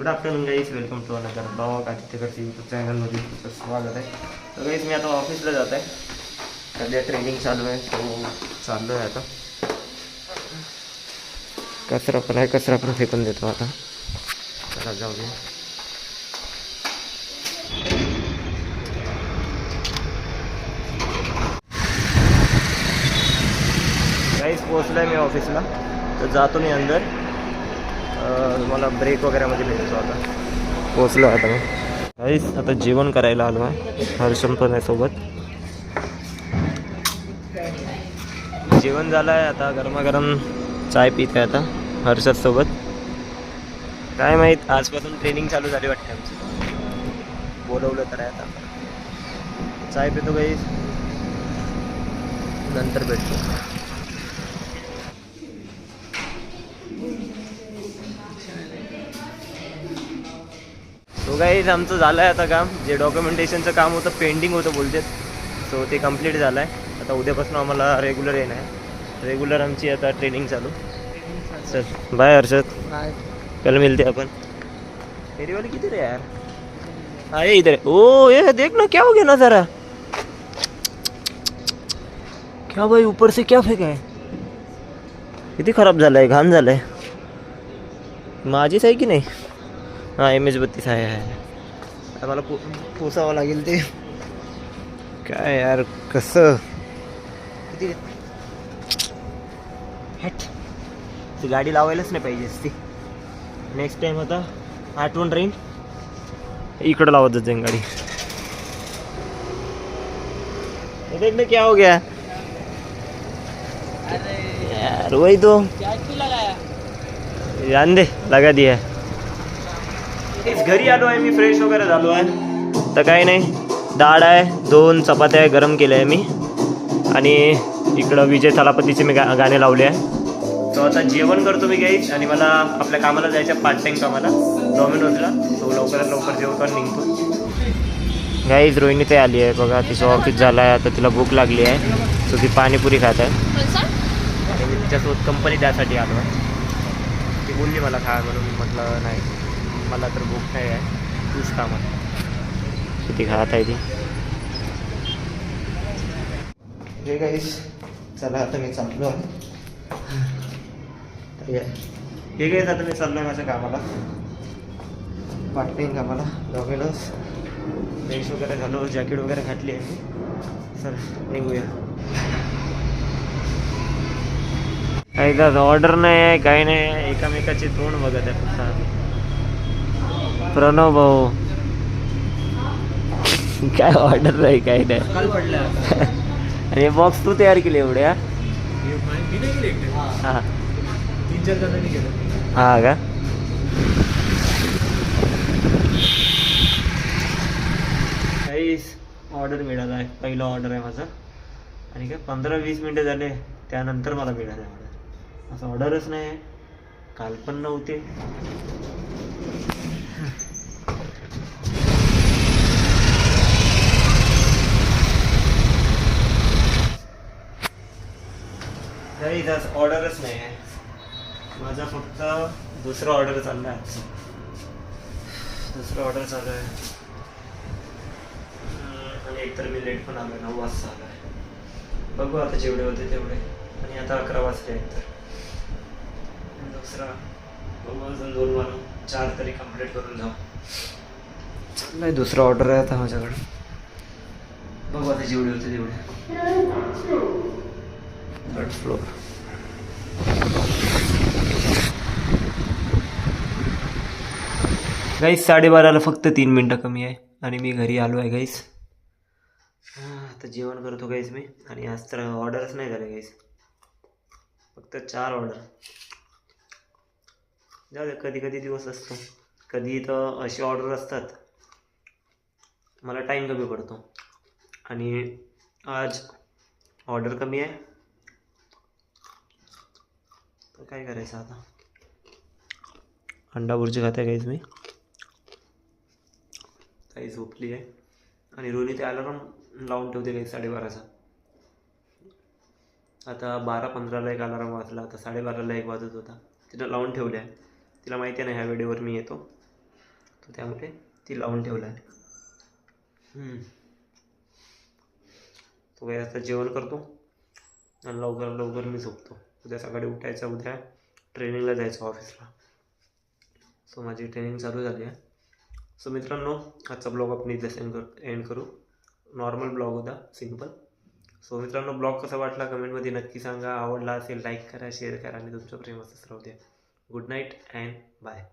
Good afternoon guys welcome to another blog आदित्यकडचे YouTube चॅनलमध्ये तुमचं स्वागत आहे. तर गाईज मी आता ऑफिसला जात आहे सध्या ट्रेनिंग चालू आहे. तो चाललो आहे आता. कचरा पण आहे कचरा पण फेकून देतो आता. चला जाऊया. काहीच पोहोचलो आहे मी ऑफिसला तर जातो मी अंदर. अं, मला ब्रेक वगैरेमध्ये भेटतो आता पोचलो आता मी. काहीच आता जेवण करायला आलो आहे हर्षम पण आहे सोबत. जेवण झालं आहे आता गरमागरम चाय पित आहे आता हर्षद सोबत. काय माहीत आजपासून ट्रेनिंग चालू झाली वाटते आमची. बोलवलं तर आहे आता. चाय पितो काही नंतर भेटतो गाईज आमचं झालं आहे आता काम. जे डॉक्युमेंटेशनचं काम होतं पेंडिंग होतं बोलते सो ते कंप्लीट झालं आहे आता उद्यापासून आम्हाला रेग्युलर येणं आहे रेग्युलर आमची आता ट्रेनिंग चालू. चल बाय हर्षद. कल मिलते अपन मेरी वाली किधर है यार? हाँ ये इधर. ओ ये देख ना क्या हो गया ना जरा क्या भाई ऊपर से क्या फेंका है? किती खराब झालंय घाण झालंय. माझीच आहे की नाही? हाँ एम एच बत्तीस आहे आहे. आता मला पो पोसावं लागेल ते. काय यार कसं? किती हट. ती गाडी लावायलाच नाही पाहिजे असती. नेक्स्ट टाइम आता आठवण राहील. इकडं लावत जाते गाडी. देख ना क्या हो गया? यार वही तो. जान दे लगा दिया. तेच घरी आलो आहे मी फ्रेश वगैरे झालो आहे. तर काही नाही डाळ आहे दोन चपात्या गरम केल्या आहे मी. आणि इकडं विजय थलापतीचे मी गा गाणे लावले आहे. तो आता जेवण करतो मी गाईच आणि मला आपल्या कामाला जायचं पार्ट टाईम कामाला. डॉमिनोजला तो लवकरात लवकर जेवतो आणि निघतो गाईज रोहिणी ते आली आहे बघा तिचं ऑफिस झालं आहे आता तिला भूक लागली आहे. सो ती पाणीपुरी खात आहे. आणि मी तिच्यासोबत कंपनी त्यासाठी आलो आहे. ती बोलली मला खा म्हणून म्हटलं नाही. मला तर भूक नाही आहे. तूच खा मला किती खात आहे ती? हे गाईस चला आता मी चाललो आहे. हे काहीच आता मी चाललो आहे माझ्या कामाला. पार्ट कामाला डॉमिनोज फ्रेश वगैरे झालो जॅकेट वगैरे घातली आहे मी. चल निघूया. काही तर ऑर्डर नाही आहे काही नाही आहे. एकामेकाचे तोंड बघत आहे फक्त. प्रणव भाऊ. काय ऑर्डर नाही काही नाही. आणि बॉक्स तू तयार केले एवढे हा? हा. हा का? काहीच ऑर्डर मिळाला आहे पहिलं ऑर्डर आहे माझं. आणि काय पंधरा वीस मिनटं झाले. त्यानंतर मला मिळालं आहे ऑर्डर असं ऑर्डरच नाही. आहे काल पण नव्हते. काही जास्त ऑर्डरच नाही आहे. माझा फक्त दुसरं ऑर्डर चालला आहे. दुसरं ऑर्डर चालू आहे. आणि एकतर मी लेट पण आलो आहे नऊ वाजता आलो आहे बघू आता जेवढे होते तेवढे. आणि आता अकरा वाजले एकतर दुसरा बघू अजून दोन वाजून चार तरी कंप्लीट करून जाऊ. नाही दुसरा ऑर्डर आहे आता माझ्याकडे. बघू आता जेवढे होते तेवढे. थर्ड फ्लोर गाईस साडेबाराला फक्त तीन मिनटं कमी आहे आणि मी घरी आलो आहे गाईस आता जेवण करतो गाईस मी. आणि आज तर ऑर्डरच नाही झाले गाईस फक्त चार ऑर्डर जाऊ दे कधी कधी दिवस असतो. कधी तर अशी ऑर्डर असतात. मला टाईम कमी पडतो. आणि आज ऑर्डर कमी आहे. तर काय करायचं आता? अंडा बुर्जी खाते काहीच मी. काही झोपली आहे. आणि रोनी ते अलार्म लावून ठेवते काही साडेबाराचा. आता बारा पंधराला एक अलार्म वाजला. आता साडेबाराला एक वाजत होता. तिला लावून ठेवले आहे तिला माहिती आहे ना ह्या वेळेवर मी येतो. तर त्यामुळे ती लावून ठेवलं आहे तो काही आता जेवण करतो. आणि लवकर लवकर मी झोपतो. उद्या सकाळी उठायचं उद्या ट्रेनिंगला जायचं ऑफिसला सो माझी ट्रेनिंग चालू झाली आहे. सो मित्रांनो आजचा ब्लॉग आपण इथे सेंड कर एंड करू. नॉर्मल ब्लॉग होता सिंपल सो मित्रांनो ब्लॉग कसा वाटला कमेंटमध्ये नक्की सांगा. आवडला असेल लाईक करा शेअर करा आणि तुमचं प्रेम असंच राहू द्या. Good night and bye